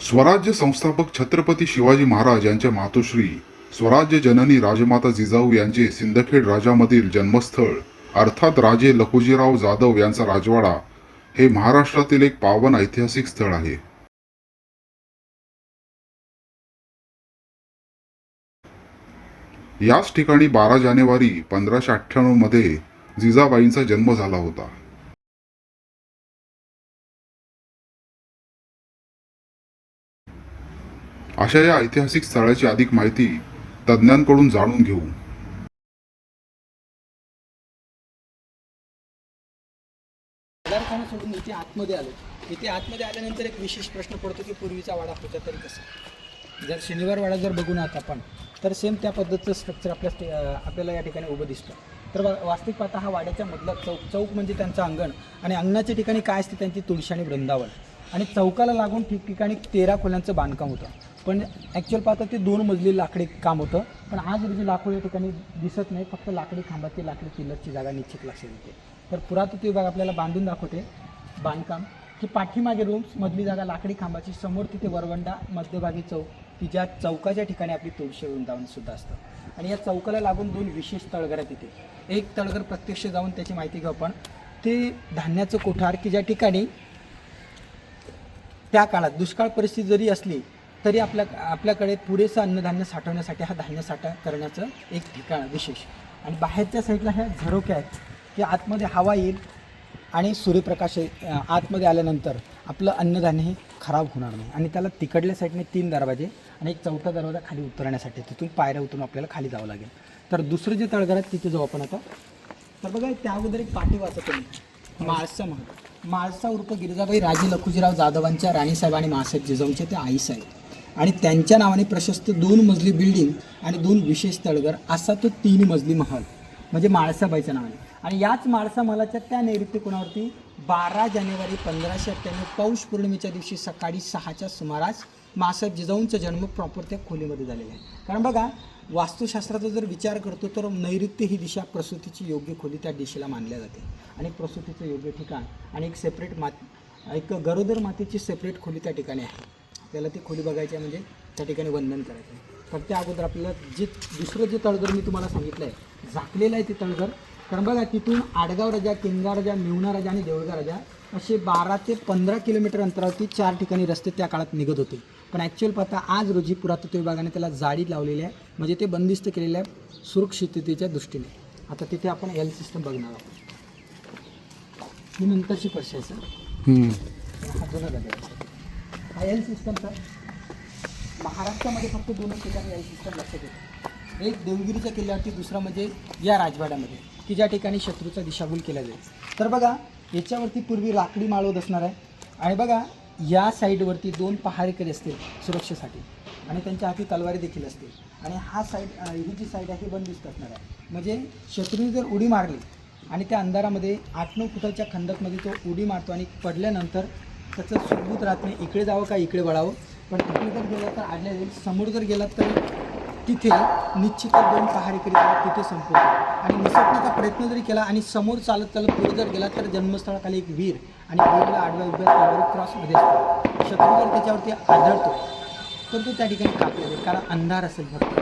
स्वराज्य संस्थापक छत्रपती शिवाजी महाराज यांच्या मातोश्री स्वराज्य जननी राजमाता जिजाऊ यांचे सिंदखेड राजामधील जन्मस्थळ अर्थात राजे लखुजीराव जाधव यांचा राजवाडा हे महाराष्ट्रातील एक पावन ऐतिहासिक स्थळ आहे. याच ठिकाणी बारा जानेवारी पंधराशे अठ्ठ्याण्णवमध्ये जिजाबाईंचा जन्म झाला होता. अशा या ऐतिहासिक स्थळाची अधिक माहिती तज्ज्ञांकडून जाणून घेऊ. सोडून इथे आतमध्ये आलो. इथे आतमध्ये आल्यानंतर एक विशेष प्रश्न पडतो की पूर्वीचा वाडा होता तरी कसं? जर शनिवार वाडा जर बघून आहात आपण तर सेम त्या पद्धतीचं स्ट्रक्चर आपल्या आपल्याला या ठिकाणी उभं दिसतं. तर वास्तविक पाहता हा वाड्याच्या मधला चौक चौक म्हणजे त्यांचं अंगण आणि अंगणाच्या ठिकाणी काय असते त्यांची तुळशी आणि वृंदावन. आणि चौकाला लागून ठिकठिकाणी तेरा खोल्यांचं बांधकाम होतं. पण ॲक्च्युअल पाहता ते दोन मजली लाकडी काम होतं. पण आज रोजी लाकूड या ठिकाणी दिसत नाही फक्त लाकडी खांबाची लाकडी पिलरची जागा निश्चित लक्षात येते. तर पुरातत्व विभाग आपल्याला बांधून दाखवते बांधकाम. की पाठीमागे रूम्स मधली जागा लाकडी खांबाची समोर तिथे वरवंडा मध्यभागी चौक तिच्या चौकाच्या ठिकाणी आपली तुळशी वृंदावनसुद्धा असतं. आणि या चौकाला लागून दोन विशेष तळघर आहेत तिथे. एक तळघर प्रत्यक्ष जाऊन त्याची माहिती घेऊ आपण. ते धान्याचं कोठार की ज्या ठिकाणी त्या काळात दुष्काळ परिस्थिती जरी असली तरी आपल्या आपल्याकडे पुरेसं अन्नधान्य साठवण्यासाठी हा धान्य साठा करण्याचं एक ठिकाण विशेष. आणि बाहेरच्या साईडला ह्या झरोक्या आहेत की आतमध्ये हवा येईल आणि सूर्यप्रकाश आतमध्ये आल्यानंतर आपलं अन्नधान्य हे खराब होणार नाही. आणि त्याला तिकडल्या साईडने तीन दरवाजे आणि एक चौथा दरवाजा खाली उतरण्यासाठी तिथून पायऱ्या उतरून आपल्याला खाली जावं लागेल. तर दुसरं जे तळघर आहे तिथे जाऊ आपण आता. तर बघा त्या अगोदर एक पाठी वाचत मी माळसा म्हणून. माळसा उर्फ गिरिजाबाई राजे लखुजीराव जाधवांच्या राणीसाहेब आणि मासाहेब जिजाऊंचे ते आईसाहेब. आणि त्यांच्या नावाने प्रशस्त दोन मजली बिल्डिंग आणि दोन विशेष तळघर असा तो तीन मजली महल म्हणजे माळसाबाईच्या नावाने. आणि याच माळसा महालाच्या त्या नैऋत्य कोणावरती? बारा जानेवारी पंधराशे अठ्ठ्याण्णव पौष पौर्णिमेच्या दिवशी सकाळी सहाच्या सुमारास मासाहेब जिजाऊंचा जन्म प्रॉपर त्या खोलीमध्ये झालेला आहे. कारण बघा वास्तुशास्त्राचा जर विचार करतो तर नैऋत्य ही दिशा प्रसूतीची योग्य खोली त्या दिशेला मानल्या जाते. आणि प्रसूतीचं योग्य ठिकाण आणि एक सेपरेट मात एक गरोदर मातीची सेपरेट खोली त्या ठिकाणी आहे. आपल्याला ती खोली बघायची म्हणजे त्या ठिकाणी वंदन करायचं आहे. तर त्या अगोदर आपल्याला जे दुसरं जे तळघर मी तुम्हाला सांगितलं आहे झाकलेलं आहे ते तळघर. कारण बघा तिथून आडगाव राजा किंगा राजा मिवणा राजा आणि देऊळगा राजा असे बारा ते पंधरा किलोमीटर अंतरावरती चार ठिकाणी रस्ते त्या काळात निघत होते. पण ॲक्च्युअल पाहता आज रोजी पुरातत्व विभागाने त्याला जाळी लावलेली आहे. म्हणजे ते बंदिस्त केलेलं आहे सुरक्षिततेच्या दृष्टीने. आता तिथे आपण एल सिस्टम बघणार आहोत. ही नंतरची पर्शी आहे सर. हा जुना हा एल सिस्टम सर. महाराष्ट्रामध्ये फक्त दोनच ठिकाणी एल सिस्टम लक्षात येतं एक देवगिरीच्या किल्ल्यावरती दुसरा म्हणजे या राजवाड्यामध्ये की ज्या ठिकाणी शत्रूचा दिशाभूल केला जाईल. तर बघा याच्यावरती पूर्वी लाकडी माळवत असणार आहे. आणि बघा या साईडवरती दोन पहारेकरी असतील सुरक्षेसाठी. आणि त्यांच्या हाती तलवारी देखील असतील. आणि हा साईड ही जी साईड आहे ही बंदिस्त असणार आहे. म्हणजे शत्रूने जर उडी मारली आणि त्या अंधारामध्ये आठ नऊ फुटाच्या खंदकमध्ये तो उडी मारतो आणि पडल्यानंतर त्याचं सुबूत राहत नाही. इकडे जावं का इकडे वळावं? पण इकडे जर गेलं तर आडल्या जाईल समोर जर गेलात तर तिथे निश्चितच दोन पहारे करीत तिथे संपवतो आणि निसटण्याचा प्रयत्न जरी केला आणि समोर चालत चालत पुढे जर गेला तर जन्मस्थळाखाली एक वीर आणि वीरला आडव्या उभ्या तलवारी क्रॉसमध्ये असतो. शत्रू जर त्याच्यावरती आढळतो तर तो त्या ठिकाणी कापला जाईल कारण अंधार असेल फक्त.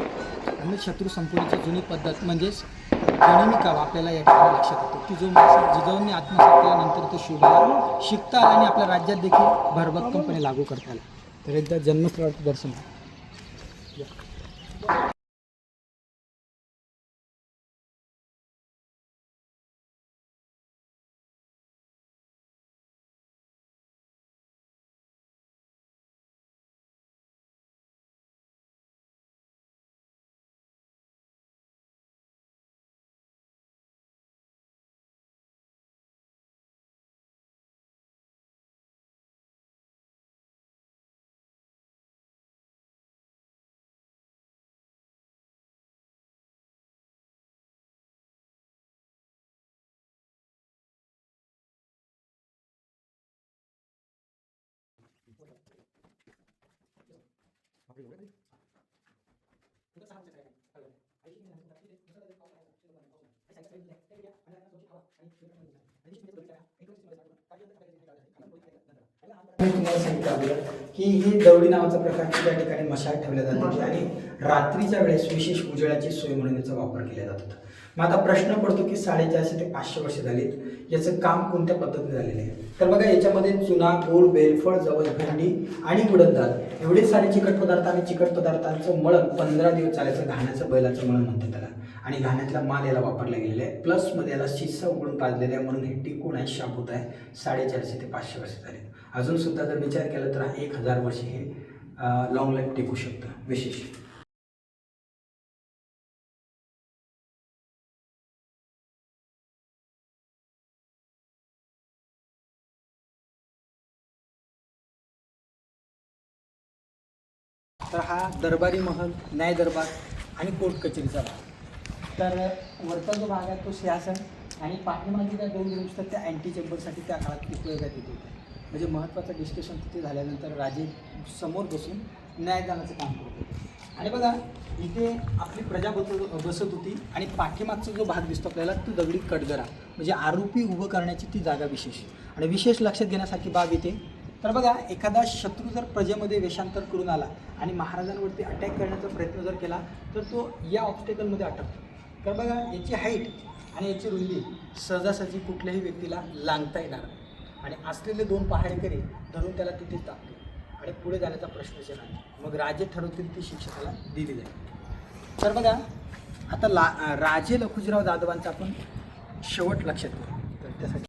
आणि शत्रू संपवण्याची जुनी पद्धत म्हणजेच गणिमी काव आपल्याला या ठिकाणी लक्षात येतो. की जो माणूस जिजाऊंनी आत्मसात केल्यानंतर तो शोधाला शिकता आला आणि आपल्या राज्यात देखील भरभक्कमपणे लागू करता आला. तर एकदा जन्मस्थळाचं दर्शन घ्या. मी तुम्हाला सांगितलं अगोदर की हे दौडी नावाचा प्रकार त्या ठिकाणी मशाल ठेवल्या जाते आणि रात्रीच्या वेळेस विशेष उजेडाची सोय म्हणून याचा वापर केला जात होता. मग आता प्रश्न पडतो की साडेचारशे ते पाचशे वर्ष झालीत. याचं काम कोणत्या पद्धतीने झालेलं आहे? तर बघा याच्यामध्ये चुना गोड बेलफळ जवळ भेंडी आणि उडद डाळ एवढे सारे चिकट पदार्थ आणि चिकट पदार्थांचं मळण पंधरा दिवस चालायचं घाण्याचं बैलाचं मळण म्हणतात त्याला. आणि घाण्यातला माल याला वापरला गेलेला आहे. प्लसमध्ये याला शिस्सा उघडून पाजलेला आहे म्हणून हे टिकून आहे शाबूत आहे. साडेचारशे ते पाचशे वर्ष झाले अजून सुद्धा जर विचार केला तर हा एक हजार वर्षे हे लॉंग लाईफ टिकू शकतं विशेष. तर हा दरबारी महल न्याय दरबार आणि कोर्ट कचेरीचा भाग. तर वरचा जो भाग आहे तो सिंहासन आणि पाठीमागे ज्या दोन रूम्स त्या अँटी चेंबरसाठी त्या काळात उपयोगात येत होत्या. म्हणजे महत्त्वाचं डिस्कशन तिथे झाल्यानंतर राजे समोर बसून न्यायदानाचं काम करत होते. आणि बघा इथे आपली प्रजा बस बसत होती आणि पाठीमागचा जो भाग दिसतो आपल्याला तो दगडी कटगरा म्हणजे आरोपी उभं करण्याची ती जागा विशेष. आणि विशेष लक्षात घेण्यासारखी बाब इथे. तर बघा एखादा शत्रू जर प्रजेमध्ये वेषांतर करून आला आणि महाराजांवरती अटॅक करण्याचा प्रयत्न जर केला तर तो या ऑब्स्टेकलमध्ये अटकतो. तर बघा याची हाईट आणि याची रुंदी सहजासहजी कुठल्याही व्यक्तीला लांगता येणार नाही. आणि असलेले दोन पहाडेकरी धरून त्याला तिथेच टाकते आणि पुढे जाण्याचा प्रश्नच नाही. मग राजे ठरवतील ती शिक्षा त्याला दिली जाईल. तर बघा आता ला राजे लखुजीराव जाधवांचा आपण शेवट लक्षात घेऊ. तर त्यासाठी